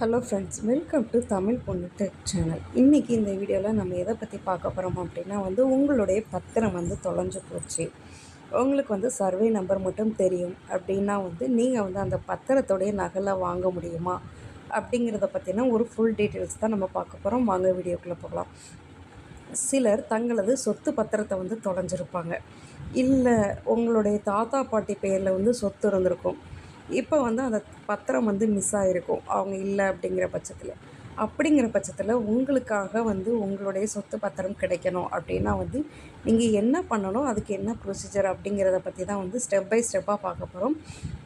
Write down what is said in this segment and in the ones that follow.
Hello friends welcome to Tamil பொண்ணு tech channel இன்றைக்கி இந்த வீடியோவில் நம்ம எதை பற்றி பார்க்க போகிறோம் அப்படின்னா வந்து உங்களுடைய பத்திரம் வந்து தொலைஞ்சு போச்சு. உங்களுக்கு வந்து சர்வே நம்பர் மட்டும் தெரியும். அப்படின்னா வந்து நீங்கள் வந்து அந்த பத்திரத்தோடைய நகலை வாங்க முடியுமா? அப்படிங்கிறத பற்றின ஒரு ஃபுல் டீட்டெயில்ஸ் தான் நம்ம பார்க்க போகிறோம் வாங்க வீடியோக்குள்ளே போகலாம். சிலர் தங்களது சொத்து பத்திரத்தை வந்து தொலைஞ்சிருப்பாங்க. இல்லை உங்களுடைய தாத்தா பாட்டி பெயரில் வந்து சொத்து இருந்திருக்கும். இப்போ வந்து அந்த பத்திரம் வந்து மிஸ் ஆகிருக்கும் அவங்க இல்லை அப்படிங்கிற பட்சத்தில். அப்படிங்கிற பட்சத்தில் உங்களுக்காக வந்து உங்களுடைய சொத்து பத்திரம் கிடைக்கணும் அப்படின்னா வந்து நீங்கள் என்ன பண்ணணும் அதுக்கு என்ன ப்ரொசீஜர் அப்படிங்கிறத பற்றி தான் வந்து ஸ்டெப் பை ஸ்டெப்பாக பார்க்க போகிறோம்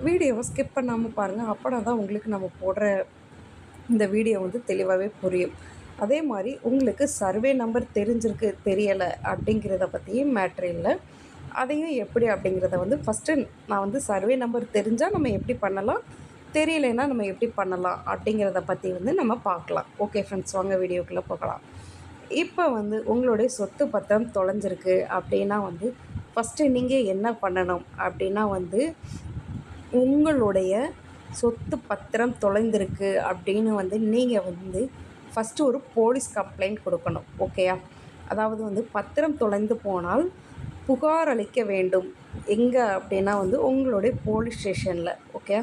வீடியோவை ஸ்கிப் பண்ணாமல் பாருங்கள் அப்போனா தான் உங்களுக்கு நம்ம போடுற இந்த வீடியோ வந்து தெளிவாகவே புரியும். அதே மாதிரி உங்களுக்கு சர்வே நம்பர் தெரிஞ்சிருக்கு தெரியலை அப்படிங்கிறத பற்றியும் மேட்ரு இல்லை. அதையும் எப்படி அப்படிங்கிறத வந்து ஃபஸ்ட்டு நான் வந்து சர்வே நம்பர் தெரிஞ்சால் நம்ம எப்படி பண்ணலாம்? தெரியலைன்னா நம்ம எப்படி பண்ணலாம்? அப்படிங்கிறத பற்றி வந்து நம்ம பார்க்கலாம். ஓகே ஃப்ரெண்ட்ஸ் வாங்க வீடியோக்குள்ளே போகலாம். இப்போ வந்து உங்களுடைய சொத்து பத்திரம் தொலைஞ்சிருக்கு அப்படின்னா வந்து ஃபஸ்ட்டு நீங்கள் என்ன பண்ணணும்? அப்படின்னா வந்து உங்களுடைய சொத்து பத்திரம் தொலைந்திருக்கு அப்படின்னு வந்து நீங்கள் வந்து ஃபஸ்ட்டு ஒரு போலீஸ் கம்ப்ளைண்ட் கொடுக்கணும். ஓகேயா அதாவது வந்து பத்திரம் தொலைந்து போனால் புகார் அளிக்க வேண்டும். எங்கே அப்படின்னா வந்து உங்களுடைய போலீஸ் ஸ்டேஷனில் ஓகே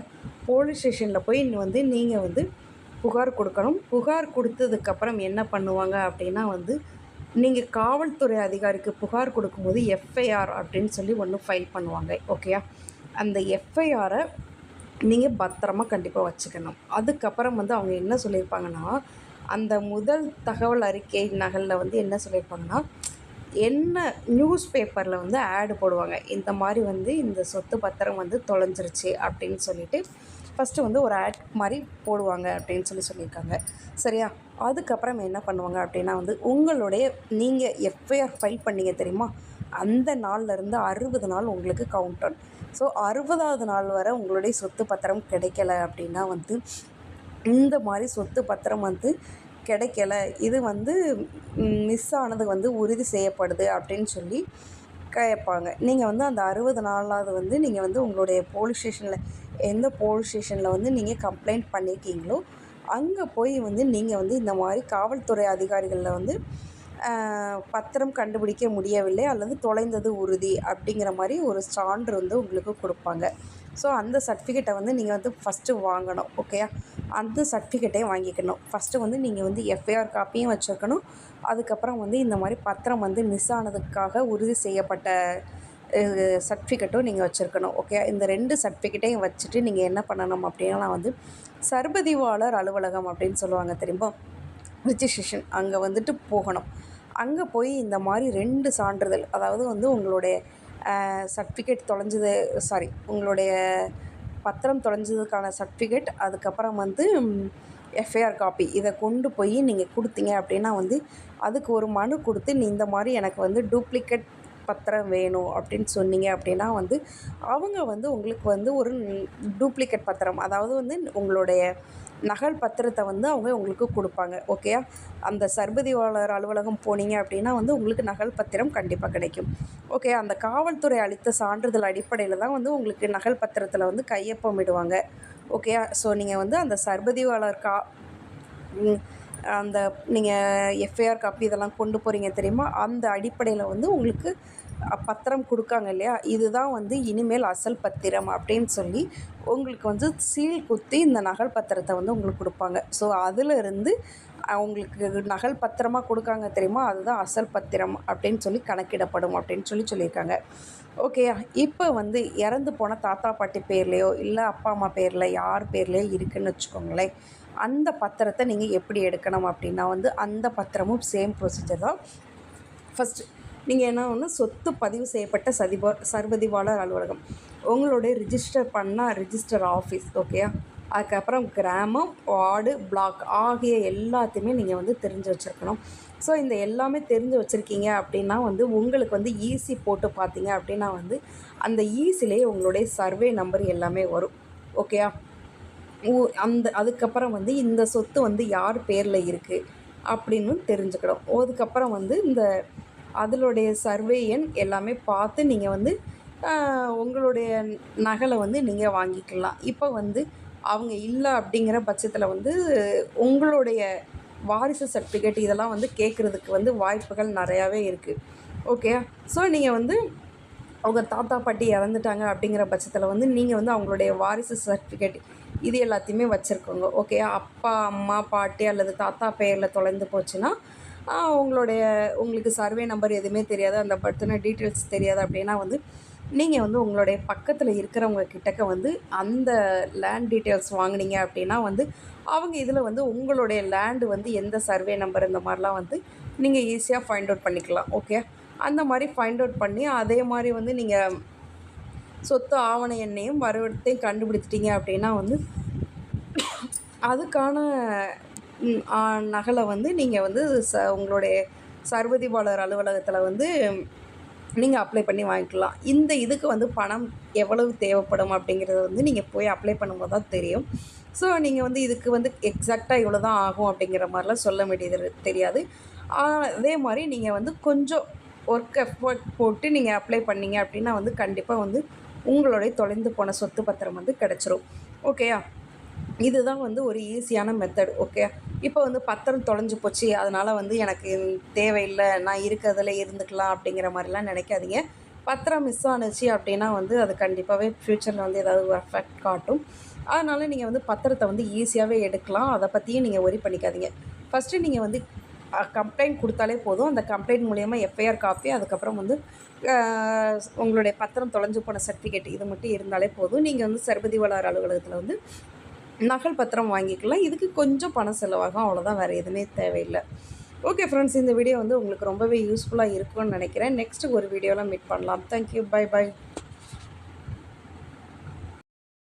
போலீஸ் ஸ்டேஷனில் போய் வந்து நீங்கள் வந்து புகார் கொடுக்கணும். புகார் கொடுத்ததுக்கப்புறம் என்ன பண்ணுவாங்க அப்படின்னா வந்து நீங்கள் காவல்துறை அதிகாரிக்கு புகார் கொடுக்கும்போது எஃப்ஐஆர் அப்படின்னு சொல்லி ஒன்று ஃபைல் பண்ணுவாங்க ஓகேயா அந்த எஃப்ஐஆரை நீங்கள் பத்திரமா கண்டிப்பாக வச்சுக்கணும். அதுக்கப்புறம் வந்து அவங்க என்ன சொல்லியிருப்பாங்கன்னா அந்த முதல் தகவல் அறிக்கை நகலில் வந்து என்ன சொல்லியிருப்பாங்கன்னா என்ன நியூஸ் பேப்பரில் வந்து ஆடு போடுவாங்க? இந்த மாதிரி வந்து இந்த சொத்து பத்திரம் வந்து தொலைஞ்சிருச்சு அப்படின்னு சொல்லிட்டு ஃபஸ்ட்டு வந்து ஒரு ஆட் மாதிரி போடுவாங்க அப்படின்னு சொல்லி சொல்லியிருக்காங்க. சரியா? அதுக்கப்புறம் என்ன பண்ணுவாங்க அப்படின்னா வந்து உங்களுடைய நீங்கள் எஃப்ஐஆர் ஃபைல் பண்ணீங்க தெரியுமா? அந்த நாள்லேருந்து அறுபது நாள் உங்களுக்கு கவுண்டர் ஸோ அறுபதாவது நாள் வரை உங்களுடைய சொத்து பத்திரம் கிடைக்கல அப்படின்னா வந்து இந்த மாதிரி சொத்து பத்திரம் வந்து கிடைக்கல. இது வந்து மிஸ் ஆனது வந்து உறுதி செய்யப்படுது அப்படின்னு சொல்லி கேட்பாங்க நீங்கள் வந்து அந்த அறுபது நாளாவது வந்து நீங்கள் வந்து உங்களுடைய போலீஸ் ஸ்டேஷனில் எந்த போலீஸ் ஸ்டேஷனில் வந்து நீங்கள் கம்ப்ளைண்ட் பண்ணியிருக்கீங்களோ அங்கே போய் வந்து நீங்கள் வந்து இந்த மாதிரி காவல்துறை அதிகாரிகளில் வந்து பத்திரம் கண்டுபிடிக்க முடியவில்லை அல்லது தொலைந்தது உறுதி அப்படிங்கிற மாதிரி ஒரு சான்று வந்து உங்களுக்கு கொடுப்பாங்க. ஸோ அந்த சர்டிஃபிகேட்டை வந்து நீங்கள் வந்து ஃபஸ்ட்டு வாங்கணும் ஓகேயா அந்த சர்டிஃபிகேட்டையும் வாங்கிக்கணும். ஃபஸ்ட்டு வந்து நீங்கள் வந்து எஃப்ஐஆர் காப்பியும் வச்சுருக்கணும். அதுக்கப்புறம் வந்து இந்த மாதிரி பத்திரம் வந்து மிஸ் ஆனதுக்காக உறுதி செய்யப்பட்ட சர்டிஃபிகேட்டும் நீங்கள் வச்சுருக்கணும் ஓகே இந்த ரெண்டு சர்டிஃபிகேட்டையும் வச்சுட்டு நீங்கள் என்ன பண்ணணும் அப்படின்னா வந்து சர்பதிவாளர் அலுவலகம் அப்படின்னு சொல்லுவாங்க திரும்ப ரிஜிஸ்ட்ரேஷன் அங்கே வந்துட்டு போகணும். அங்கே போய் இந்த மாதிரி ரெண்டு சான்றிதழ் அதாவது வந்து உங்களுடைய சர்டிஃபிகேட் தொலைஞ்சது சாரி உங்களுடைய பத்திரம் தொலைஞ்சதுக்கான சர்டிஃபிகேட் அதுக்கப்புறம் வந்து எஃப்ஐஆர் காப்பி இதை கொண்டு போய் நீங்கள் கொடுத்தீங்க அப்படின்னா வந்து அதுக்கு ஒரு மனு கொடுத்து நீ இந்த மாதிரி எனக்கு வந்து டூப்ளிகேட் பத்திரம் வேணும் அப்படின்னு சொன்னீங்க அப்படின்னா வந்து அவங்க வந்து உங்களுக்கு வந்து ஒரு டூப்ளிகேட் பத்திரம் அதாவது வந்து உங்களுடைய நகல் பத்திரத்தை வந்து அவங்க உங்களுக்கு கொடுப்பாங்க ஓகேயா அந்த சர்பதிவாளர் அலுவலகம் போனீங்க அப்படின்னா வந்து உங்களுக்கு நகல் பத்திரம் கண்டிப்பாக கிடைக்கும் ஓகே அந்த காவல்துறை அளித்த சான்றிதழ் அடிப்படையில் தான் வந்து உங்களுக்கு நகல் பத்திரத்தில் வந்து கையொப்பம் இடுவாங்க ஓகேயா ஸோ நீங்கள் வந்து அந்த சர்பதிவாளர் கா அந்த நீங்கள் எஃப்ஐஆர் காப்பி இதெல்லாம் கொண்டு போகிறீங்க தெரியுமா? அந்த அடிப்படையில் வந்து உங்களுக்கு பத்திரம் கொடுக்காங்க இல்லையா? இதுதான் வந்து இனிமேல் அசல் பத்திரம் அப்படின்னு சொல்லி உங்களுக்கு வந்து சீல் குத்தி இந்த நகல் பத்திரத்தை வந்து உங்களுக்கு கொடுப்பாங்க. ஸோ அதிலிருந்து அவங்களுக்கு நகல் பத்திரமாக கொடுக்காங்க தெரியுமா? அதுதான் அசல் பத்திரம் அப்படின்னு சொல்லி கணக்கிடப்படும் அப்படின்னு சொல்லி சொல்லியிருக்காங்க. ஓகேயா இப்போ வந்து இறந்து போன தாத்தா பாட்டி பேர்லேயோ இல்லை அப்பா அம்மா பேரில் யார் பேர்லேயோ இருக்குதுன்னு வச்சுக்கோங்களேன். அந்த பத்திரத்தை நீங்கள் எப்படி எடுக்கணும் அப்படின்னா வந்து அந்த பத்திரமும் சேம் ப்ரொசீஜர் தான். ஃபஸ்ட்டு நீங்கள் என்ன ஒன்று சொத்து பதிவு செய்யப்பட்ட சதிபா சர்வதிவாளர் அலுவலகம். உங்களுடைய ரிஜிஸ்டர் பண்ணால் ரிஜிஸ்டர் ஆஃபீஸ் ஓகேயா அதுக்கப்புறம் கிராமம் வார்டு பிளாக் ஆகிய எல்லாத்தையுமே நீங்கள் வந்து தெரிஞ்சு வச்சுருக்கணும். ஸோ இந்த எல்லாமே தெரிஞ்சு வச்சுருக்கீங்க அப்படின்னா வந்து உங்களுக்கு வந்து ஈஸி போட்டு பார்த்தீங்க அப்படின்னா வந்து அந்த ஈஸிலேயே உங்களுடைய சர்வே நம்பர் எல்லாமே வரும் ஓகேயா அந்த அதுக்கப்புறம் வந்து இந்த சொத்து வந்து யார் பேரில் இருக்குது அப்படின்னு தெரிஞ்சுக்கணும். அதுக்கப்புறம் வந்து இந்த அதனுடைய சர்வே எண் எல்லாமே பார்த்து நீங்கள் வந்து உங்களுடைய நகலை வந்து நீங்கள் வாங்கிக்கலாம். இப்போ வந்து அவங்க இல்லை அப்படிங்கிற பட்சத்தில் வந்து உங்களுடைய வாரிசு சர்டிஃபிகேட் இதெல்லாம் வந்து கேட்குறதுக்கு வந்து வாய்ப்புகள் நிறையாவே இருக்குது ஓகே ஸோ நீங்கள் வந்து அவங்க தாத்தா பாட்டி இறந்துட்டாங்க அப்படிங்கிற பட்சத்தில் வந்து நீங்கள் வந்து அவங்களுடைய வாரிசு சர்டிஃபிகேட் இது எல்லாத்தையுமே வச்சுருக்கோங்க. ஓகே அப்பா அம்மா பாட்டி அல்லது தாத்தா பெயரில் தொலைந்து போச்சுன்னா உங்களுடைய உங்களுக்கு சர்வே நம்பர் எதுவுமே தெரியாது அந்த பற்றின டீட்டெயில்ஸ் தெரியாது அப்படின்னா வந்து நீங்கள் வந்து உங்களுடைய பக்கத்தில் இருக்கிறவங்க கிட்டக்க வந்து அந்த லேண்ட் டீட்டெயில்ஸ் வாங்குனீங்க அப்படின்னா வந்து அவங்க இதில் வந்து உங்களுடைய லேண்டு வந்து எந்த சர்வே நம்பர் இந்த மாதிரிலாம் வந்து நீங்கள் ஈஸியாக ஃபைண்ட் அவுட் பண்ணிக்கலாம் ஓகே அந்த மாதிரி ஃபைண்ட் அவுட் பண்ணி அதே மாதிரி வந்து நீங்கள் சொத்து ஆவண எண்ணையும் வருவத்தையும் கண்டுபிடிச்சிட்டிங்க அப்படின்னா வந்து அதுக்கான நகலை வந்து நீங்கள் வந்து ச உங்களுடைய சர்வதிவாளர் அலுவலகத்தில் வந்து நீங்கள் அப்ளை பண்ணி வாங்கிக்கலாம். இந்த இதுக்கு வந்து பணம் எவ்வளவு தேவைப்படும் அப்படிங்கிறது வந்து நீங்கள் போய் அப்ளை பண்ணும்போது தான் தெரியும். ஸோ நீங்கள் வந்து இதுக்கு வந்து எக்ஸாக்டாக இவ்வளோ தான் ஆகும் அப்படிங்கிற மாதிரிலாம் சொல்ல வேண்டியது தெரியாது. அதே மாதிரி நீங்கள் வந்து கொஞ்சம் ஒர்க் எஃபர்ட் போட்டு நீங்கள் அப்ளை பண்ணீங்க அப்படின்னா வந்து கண்டிப்பாக வந்து உங்களுடைய தொலைந்து போன சொத்து பத்திரம் வந்து கிடச்சிரும். ஓகேயா இதுதான் வந்து ஒரு ஈஸியான மெத்தட் ஓகே இப்போ வந்து பத்திரம் தொலைஞ்சு போச்சு. அதனால் வந்து எனக்கு தேவையில்லை. நான் இருக்கிறதுல இருந்துக்கலாம் அப்படிங்கிற மாதிரிலாம் நினைக்காதீங்க. பத்திரம் மிஸ் ஆனுச்சு அப்படின்னா வந்து அது கண்டிப்பாகவே ஃப்யூச்சரில் வந்து ஏதாவது ஒரு எஃபெக்ட் காட்டும். அதனால் நீங்கள் வந்து பத்திரத்தை வந்து ஈஸியாகவே எடுக்கலாம். அதை பற்றியும் நீங்கள் ஒரி பண்ணிக்காதீங்க. ஃபஸ்ட்டு நீங்கள் வந்து கம்ப்ளைண்ட் கொடுத்தாலே போதும். அந்த கம்ப்ளைண்ட் மூலயமா எஃப்ஐஆர் காப்பி அதுக்கப்புறம் வந்து உங்களுடைய பத்திரம் தொலைஞ்சு போன சர்டிஃபிகேட் இது மட்டும் இருந்தாலே போதும். நீங்கள் வந்து சர்வதிவாளர் அலுவலகத்தில் வந்து நகல் பத்திரம் வாங்கிக்கலாம். இதுக்கு கொஞ்சம் பணம் செலவாகும். அவ்வளோதான் வேறு எதுவுமே தேவையில்லை. ஓகே ஃப்ரெண்ட்ஸ் இந்த வீடியோ வந்து உங்களுக்கு ரொம்பவே யூஸ்ஃபுல்லாக இருக்கும்னு நினைக்கிறேன். நெக்ஸ்ட்டு ஒரு வீடியோவில் மீட் பண்ணலாம். Thank you bye by